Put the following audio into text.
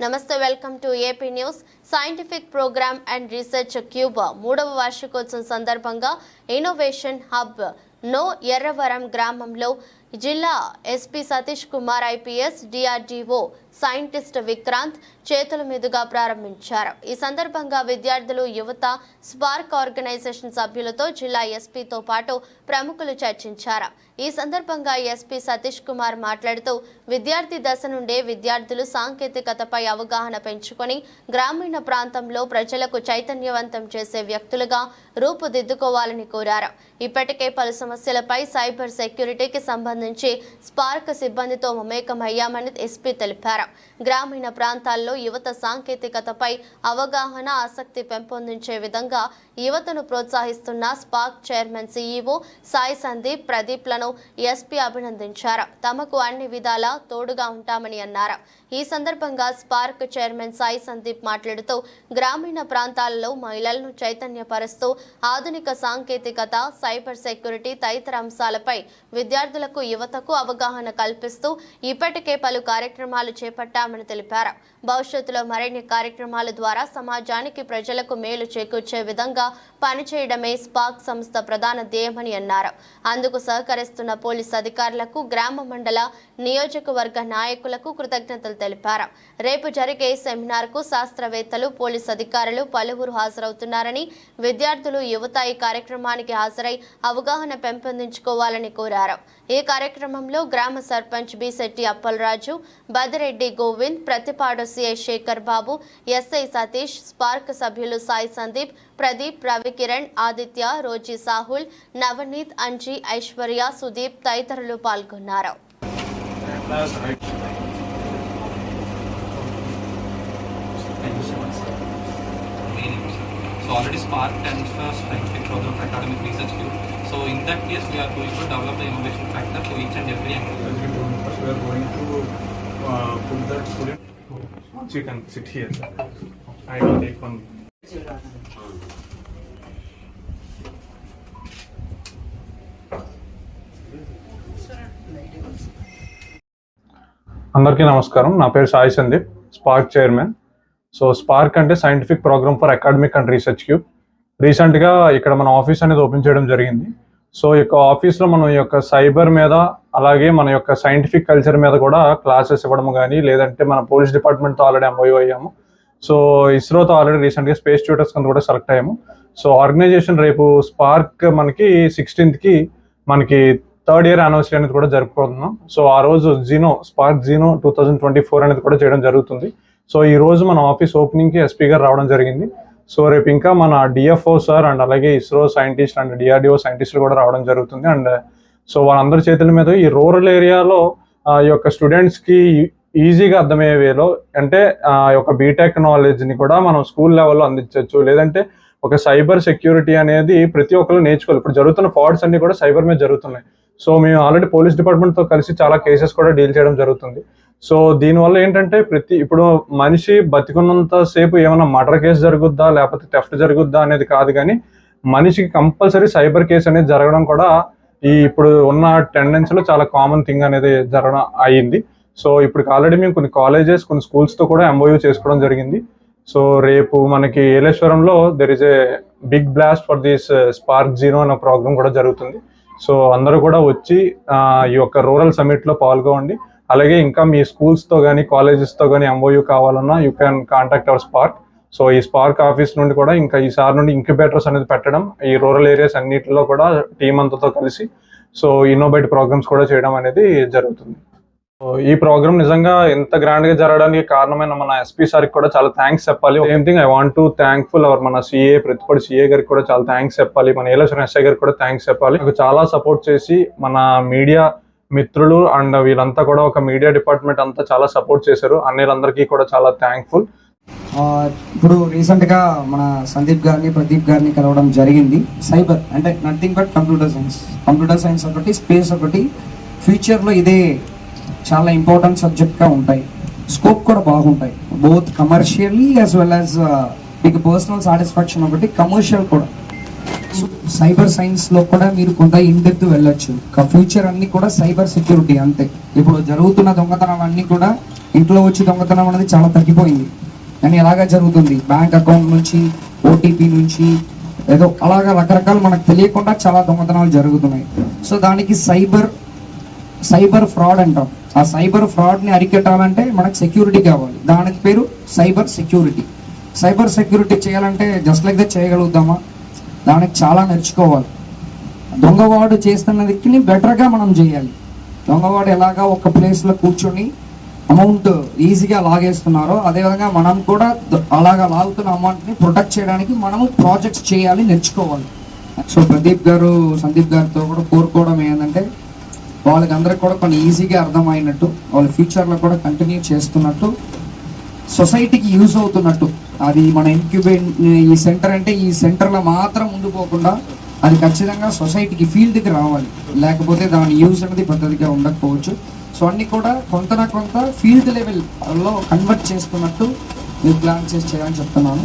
నమస్తే welcome to AP news. Scientific program and research cube మూడవ వార్షికోత్సవం సందర్భంగా ఇన్నోవేషన్ హబ్ నో ఎర్రవరం గ్రామంలో జిల్లా SP Satish Kumar IPS DRDO scientist Vikrant చేతుల మీదుగా ప్రారంభించారు. ఈ సందర్భంగా విద్యార్థులు యువత స్పార్క్ ఆర్గనైజేషన్ సభ్యులతో జిల్లా ఎస్పీతో పాటు ప్రముఖులు చర్చించారు. ఈ సందర్భంగా ఎస్పీ సతీష్ కుమార్ మాట్లాడుతూ విద్యార్థి దశ నుండే విద్యార్థులు సాంకేతికతపై అవగాహన పెంచుకొని గ్రామీణ ప్రాంతంలో ప్రజలకు చైతన్యవంతం చేసే వ్యక్తులుగా రూపుదిద్దుకోవాలని కోరారు. ఇప్పటికే పలు సమస్యలపై సైబర్ సెక్యూరిటీకి సంబంధించి స్పార్క్ సిబ్బందితో మమేకమయ్యామని ఎస్పీ తెలిపారు. గ్రామీణ ప్రాంతాల్లో యువత సాంకేతికతపై అవగాహన ఆసక్తి పెంపొందించే విధంగా యువతను ప్రోత్సహిస్తున్న SPARC chairman CEO Sai Sandeep ప్రదీప్లను SP అభినందించారు. తమకు అన్ని విధాలా తోడుగా ఉంటామని అన్నారు. ఈ సందర్భంగా స్పార్క్ చైర్మన్ సాయి సందీప్ మాట్లాడుతూ గ్రామీణ ప్రాంతాల్లో మహిళలను చైతన్యపరుస్తూ ఆధునిక సాంకేతికత సైబర్ సెక్యూరిటీ తదితర అంశాలపై విద్యార్థులకు యువతకు అవగాహన కల్పిస్తూ ఇప్పటికే పలు కార్యక్రమాలు చేపట్టామని తెలిపారు. భవిష్యత్తులో మరిన్ని కార్యక్రమాల ద్వారా సమాజానికి ప్రజలకు మేలు చేకూర్చే విధంగా పనిచేయడమే స్పాక్ సంస్థ ప్రధాన ధ్యేయమని అన్నారు. అందుకు సహకరిస్తున్న పోలీస్ అధికారులకు గ్రామ మండల నియోజకవర్గ నాయకులకు కృతజ్ఞతలు తెలిపారు. రేపు జరిగే సెమినార్కు శాస్త్రవేత్తలు పోలీస్ అధికారులు పలువురు హాజరవుతున్నారని విద్యార్థులు యువత ఈ కార్యక్రమానికి హాజరై అవగాహన పెంపొందించుకోవాలని కోరారు. ఈ కార్యక్రమంలో గ్రామ sarpanch B Setti Appalaraju Badireddy Govind Prathipadu CI Shekhar Babu SI Satish Spark సభ్యులు సాయి సందీప్ ప్రదీప్ రవికిరణ్ ఆదిత్య రోజీ సాహుల్ నవనీత్ అంజీ ఐశ్వర్య సుదీప్ తదితరులు పాల్గొన్నారు Thank you so much, sir. Meaning, So already Spark stands for Scientific Program for Academic Research Group. So in that case, we are going to develop the innovation factor to each and every employee. As we told first, we are going to uh, put that student. Once you can sit here. I will take one. అందరికీ నమస్కారం నా పేరు Sai Sandeep SPARC chairman so SPARC అంటే scientific program for academic and research cube రీసెంట్గా ఇక్కడ మన office అనేది open చేయడం జరిగింది సో ఈ యొక్క ఆఫీస్లో మనం ఈ యొక్క సైబర్ మీద అలాగే మన యొక్క సైంటిఫిక్ కల్చర్ మీద కూడా క్లాసెస్ ఇవ్వడం కానీ లేదంటే మన పోలీస్ డిపార్ట్మెంట్తో ఆల్రెడీ ఎంఓయూ అయ్యాము. సో ఇస్రోతో ఆల్రెడీ రీసెంట్గా స్పేస్ ట్యూటర్స్ కింద కూడా సెలెక్ట్ అయ్యాము. సో ఆర్గనైజేషన్ రేపు స్పార్క్ మనకి సిక్స్టీన్త్కి మనకి థర్డ్ ఇయర్ యానివర్సరీ అనేది కూడా జరుపుకుంటున్నాం. సో ఆ రోజు జీనో స్పార్క్ జీనో టూ థౌజండ్ ట్వంటీ ఫోర్ అనేది కూడా చేయడం జరుగుతుంది. సో ఈ రోజు మన ఆఫీస్ ఓపెనింగ్కి ఎస్పీ గారు రావడం జరిగింది. సో రేపు ఇంకా మన డిఎఫ్ఓ సార్ అండ్ అలాగే ఇస్రో సైంటిస్ట్ అండ్ డిఆర్డిఓ సైంటిస్టులు కూడా రావడం జరుగుతుంది. అండ్ సో వాళ్ళందరి చేతుల మీద ఈ రూరల్ ఏరియాలో ఆ, ఈ యొక్క స్టూడెంట్స్కి ఈజీగా అర్థమయ్యే వేలో అంటే ఆ యొక్క బీటెక్ నాలెడ్జ్ని కూడా మనం స్కూల్ లెవెల్లో అందించవచ్చు. లేదంటే ఒక సైబర్ సెక్యూరిటీ అనేది ప్రతి ఒక్కరు నేర్చుకోవాలి. ఇప్పుడు జరుగుతున్న ఫ్రాడ్స్ అన్ని కూడా సైబర్ మీద జరుగుతున్నాయి. సో మేము ఆల్రెడీ పోలీస్ డిపార్ట్మెంట్తో కలిసి చాలా కేసెస్ కూడా డీల్ చేయడం జరుగుతుంది. సో దీనివల్ల ఏంటంటే ప్రతి ఇప్పుడు మనిషి బతికున్నంత సేపు ఏమైనా మర్డర్ కేసు జరుగుద్దా లేకపోతే టెఫ్ట్ జరుగుద్దా అనేది కాదు కానీ మనిషికి కంపల్సరీ సైబర్ కేసు అనేది జరగడం కూడా ఈ ఇప్పుడు ఉన్న టెండెన్సీలో చాలా కామన్ థింగ్ అనేది జరగడం అయ్యింది సో ఇప్పుడు ఆల్రెడీ మేము కొన్ని కాలేజెస్ కొన్ని స్కూల్స్తో కూడా ఎంఓయూ చేసుకోవడం జరిగింది. సో రేపు మనకి ఏలేశ్వరంలో there is a big blast for this SPARC zero అనే ప్రోగ్రామ్ కూడా జరుగుతుంది. సో అందరూ కూడా వచ్చి ఈ యొక్క రూరల్ సమిట్లో పాల్గొండి అలాగే ఇంకా మీ స్కూల్స్తో కానీ కాలేజెస్తో కానీ ఎంఓయూ కావాలన్నా you can contact our SPARC so ఈ స్పార్క్ ఆఫీస్ నుండి కూడా ఇంకా ఈసారి నుండి ఇంక్యుబేటర్స్ అనేది పెట్టడం ఈ రూరల్ ఏరియాస్ అన్నిటిలో కూడా టీం అంతతో కలిసి సో ఇన్నోబేట్ ప్రోగ్రామ్స్ కూడా చేయడం అనేది జరుగుతుంది. సో ఈ ప్రోగ్రామ్ నిజంగా ఎంత గ్రాండ్గా జరగడానికి కారణమైన మన ఎస్పీ సార్కి కూడా చాలా థ్యాంక్స్ చెప్పాలి. Same thing I want to thankful our మన సిఏ ప్రతిపడి సిఏ గారికి కూడా చాలా థ్యాంక్స్ చెప్పాలి. మన ఏలక్షన్ ఎస్ఐ గారికి కూడా థ్యాంక్స్ చెప్పాలి. నాకు చాలా సపోర్ట్ చేసి మన మీడియా మిత్రులు అండ్ వీళ్ళంతా కూడా ఒక మీడియా డిపార్ట్మెంట్ అంతా చాలా సపోర్ట్ చేశారు. అన్నిలందరికీ కూడా చాలా థ్యాంక్ఫుల్ ఇప్పుడు రీసెంట్గా మన సందీప్ గారిని ప్రదీప్ గారిని కలవడం జరిగింది. సైబర్ అంటే nothing but computer science computer science ఒకటి స్పేస్ ఒకటి ఫ్యూచర్లో ఇదే చాలా ఇంపార్టెంట్ సబ్జెక్ట్గా ఉంటాయి. స్కోప్ కూడా బాగుంటాయి. Both commercially as well as మీకు పర్సనల్ సాటిస్ఫాక్షన్ ఒకటి కమర్షియల్ కూడా. సైబర్ సైన్స్లో కూడా మీరు కొంత ఇన్డెప్త్ వెళ్ళొచ్చు. ఫ్యూచర్ అన్ని కూడా సైబర్ సెక్యూరిటీ అంతే. ఇప్పుడు జరుగుతున్న దొంగతనం అన్ని కూడా ఇంట్లో వచ్చి దొంగతనం అనేది చాలా తగ్గిపోయింది. కానీ ఎలాగా జరుగుతుంది? బ్యాంక్ అకౌంట్ నుంచి ఓటీపీ నుంచి ఏదో అలాగా రకరకాల మనకు తెలియకుండా చాలా దొంగతనాలు జరుగుతున్నాయి. సో దానికి సైబర్ సైబర్ ఫ్రాడ్ అంటాం. ఆ సైబర్ ఫ్రాడ్ని అరికట్టాలంటే మనకు సెక్యూరిటీ కావాలి. దానికి పేరు సైబర్ సెక్యూరిటీ సైబర్ సెక్యూరిటీ చేయాలంటే జస్ట్ లైక్ దే చేయగలుగుతామా? దానికి చాలా నేర్చుకోవాలి. దొంగవాడు చేస్తున్నదికి బెటర్గా మనం చేయాలి. దొంగవాడు ఎలాగా ఒక ప్లేస్లో కూర్చొని అమౌంట్ ఈజీగా లాగేస్తున్నారో అదేవిధంగా మనం కూడా అలాగా లాగుతున్న అమౌంట్ని ప్రొటెక్ట్ చేయడానికి మనము ప్రాజెక్ట్స్ చేయాలి నేర్చుకోవాలి. సో ప్రదీప్ గారు సందీప్ గారితో కూడా కోరుకోవడం ఏంటంటే వాళ్ళకి అందరికి కూడా కొన్ని ఈజీగా అర్థమైనట్టు వాళ్ళ ఫ్యూచర్లో కూడా కంటిన్యూ చేస్తున్నట్టు సొసైటీకి యూజ్ అవుతున్నట్టు అది మన ఇంక్యుబేట్ ఈ సెంటర్ అంటే ఈ సెంటర్లో మాత్రం ముందు పోకుండా అది ఖచ్చితంగా సొసైటీకి ఫీల్డ్కి రావాలి. లేకపోతే దాని యూజ్ అనేది పెద్దదిగా ఉండకపోవచ్చు. సో అన్ని కూడా కొంత నా కొంత ఫీల్డ్ లెవెల్లో కన్వర్ట్ చేసుకున్నట్టు మీరు ప్లాన్ చేసి చేయాలని చెప్తున్నాను.